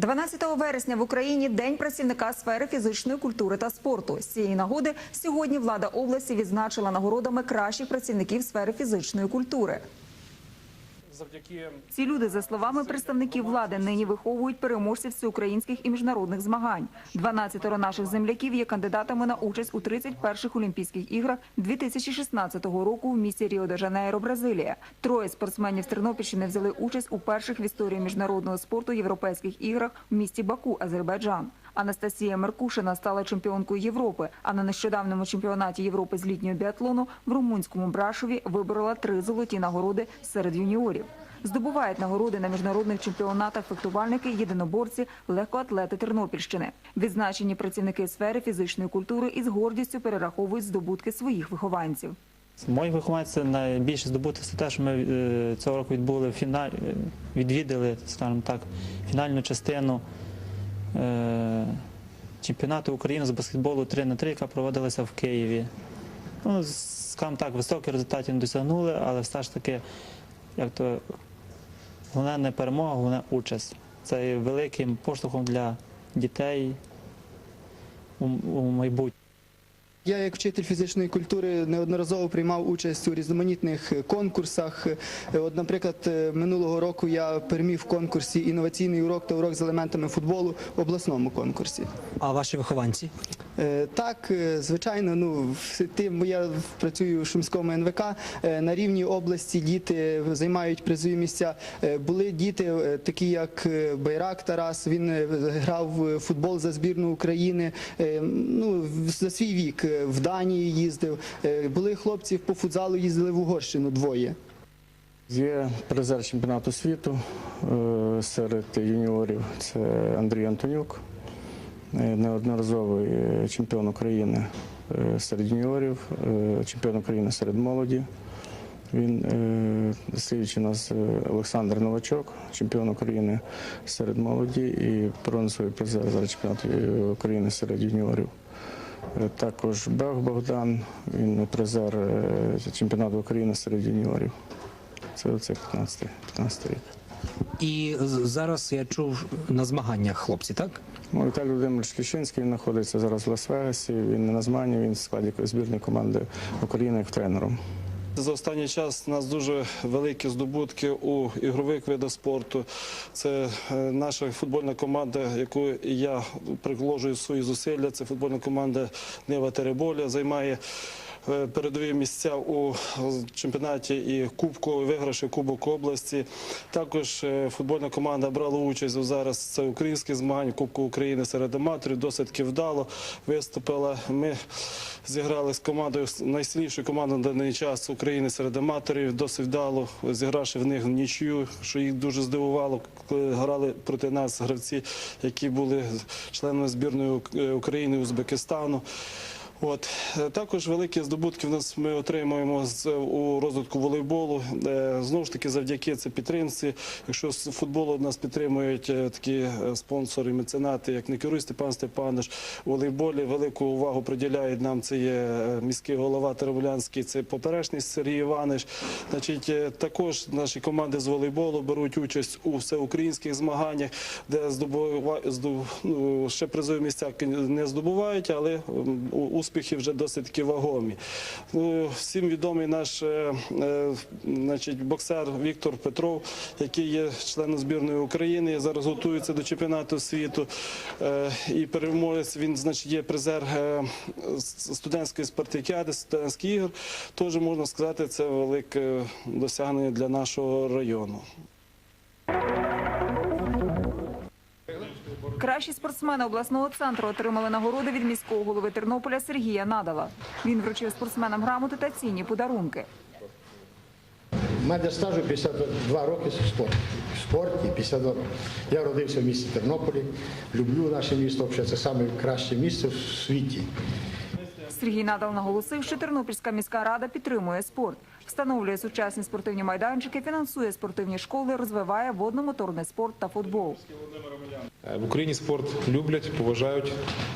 12 вересня в Україні День працівника сфери фізичної культури та спорту. З цієї нагоди сьогодні влада області відзначила нагородами кращих працівників сфери фізичної культури. Ці люди, за словами представників влади, нині виховують переможців всеукраїнських і міжнародних змагань. 12 наших земляків є кандидатами на участь у 31-х Олімпійських іграх 2016 року в місті Ріо-де-Жанейро, Бразилія. Троє спортсменів з Тернопільщини взяли участь у перших в історії міжнародного спорту європейських іграх в місті Баку, Азербайджан. Анастасія Меркушина стала чемпіонкою Європи. А на нещодавньому чемпіонаті Європи з літнього біатлону в румунському Брашові виборола три золоті нагороди серед юніорів. Здобувають нагороди на міжнародних чемпіонатах фехтувальники, єдиноборці, легкоатлети Тернопільщини. Відзначені працівники сфери фізичної культури із гордістю перераховують здобутки своїх вихованців. Мої вихованці найбільше здобути це те, що ми е, цього року відбули фіналь, е, відвідали, скажімо так, фінальну частину чемпіонату України з баскетболу 3 на 3 яка проводилася в Києві. Ну, скажімо так, високі результати не досягнули, але все ж таки, як то головне не перемога, головне участь. Це є великим поштовхом для дітей у, у майбутньому. Я, як вчитель фізичної культури, неодноразово приймав участь у різноманітних конкурсах. От, наприклад, е, минулого року я переміг в конкурсі інноваційний урок та урок з елементами футболу в обласному конкурсі. А ваші вихованці? Е, Так, е, звичайно, ну тим я працюю в Шумському НВК. е, На рівні області діти займають призові місця. Були діти, такі як Байрак Тарас. Він грав в футбол за збірну України. Ну за свій вік в Данії їздив. Були хлопці по футзалу, їздили в Угорщину двоє. Є призер чемпіонату світу серед юніорів. Це Андрій Антонюк, неодноразовий е, чемпіон України е, серед юніорів, е, чемпіон України серед молоді. Він е, слідуючий у нас е, Олександр Новачок, чемпіон України серед молоді і бронзовий призер зараз чемпіонату е, України серед юніорів. Е, Також Бег Богдан, він призер е, чемпіонату України серед юніорів. Це оце 15, 15 рік. І зараз я чув на змаганнях хлопці, так? Ну, Віталій Володимирович Кліщинський знаходиться зараз в Лас-Вегасі. Він не на змаганні, він в складі збірної команди України як тренером. за останній час у нас дуже великі здобутки у ігрових видах спорту. Це е, наша футбольна команда, яку я приложую свої зусилля. Це футбольна команда Нива Тереболя займає. Е, Передові місця у чемпіонаті і Кубку виграші Кубок області. Також е, футбольна команда брала участь у зараз. Це українські змагання Кубку України серед аматорів. Досить вдало виступила. Ми зіграли з командою найсильнішою командою на даний час України серед аматорів. Досить вдало зігравши в них нічю, що їх дуже здивувало, коли грали проти нас гравці, які були членами збірної Ук- України Узбекистану. От Е, також великі здобутки в нас ми отримуємо з у розвитку волейболу. Е, Знову ж таки, завдяки це підтримці. Якщо з футболу нас підтримують е, такі е, спонсори, меценати, як Некеруй Степан Степанович, у волейболі велику увагу приділяють нам. Це є е, міський голова Тереволянський, це поперечний Сергій Іванович. Значить, е, також наші команди з волейболу беруть участь у всеукраїнських змаганнях, де здобува... здоб- ну, ще призові місця не здобувають, але у- успіхи вже досить таки вагомі. Ну, всім відомий наш е, е, боксер Віктор Петров, який є членом збірної України, зараз готується до чемпіонату світу. Е, і переможець він значить, є призер студентської спартакіади, студентських ігор. Теж можна сказати, це велике досягнення для нашого району. Кращі спортсмени обласного центру отримали нагороди від міського голови Тернополя Сергія Надала. Він вручив спортсменам грамоти та цінні подарунки. Мене стажу 52 роки в спорті. і 52 роки. Я родився в місті Тернополі. Люблю наше місто. Це найкраще місце в світі. Сергій Надал наголосив, що Тернопільська міська рада підтримує спорт, встановлює сучасні спортивні майданчики, фінансує спортивні школи, розвиває водно-моторний спорт та футбол. Е, В Україні спорт люблять, поважають,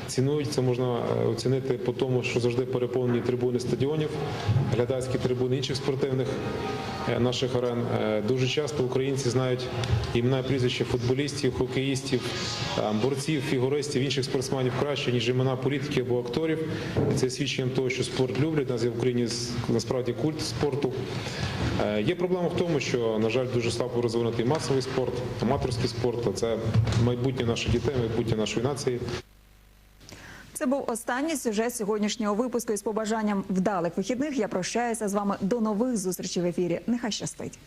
цінують. Це можна е, оцінити по тому, що завжди переповнені трибуни стадіонів, глядацькі трибуни інших спортивних наших арен. Е, Дуже часто українці знають імена і прізвища футболістів, хокеїстів, борців, фігуристів, інших спортсменів краще, ніж імена політиків або акторів. Це свідченням того, що спорт люблять. Нас є в Україні насправді культ спорту. Е, Є проблема в тому, що, на жаль, дуже слабо розвинутий масовий спорт, аматорський спорт. Це майбутнє наших дітей, майбутнє нашої нації. Це був останній сюжет сьогоднішнього випуску. Із побажанням вдалих вихідних я прощаюся з вами до нових зустрічей в ефірі. Нехай щастить.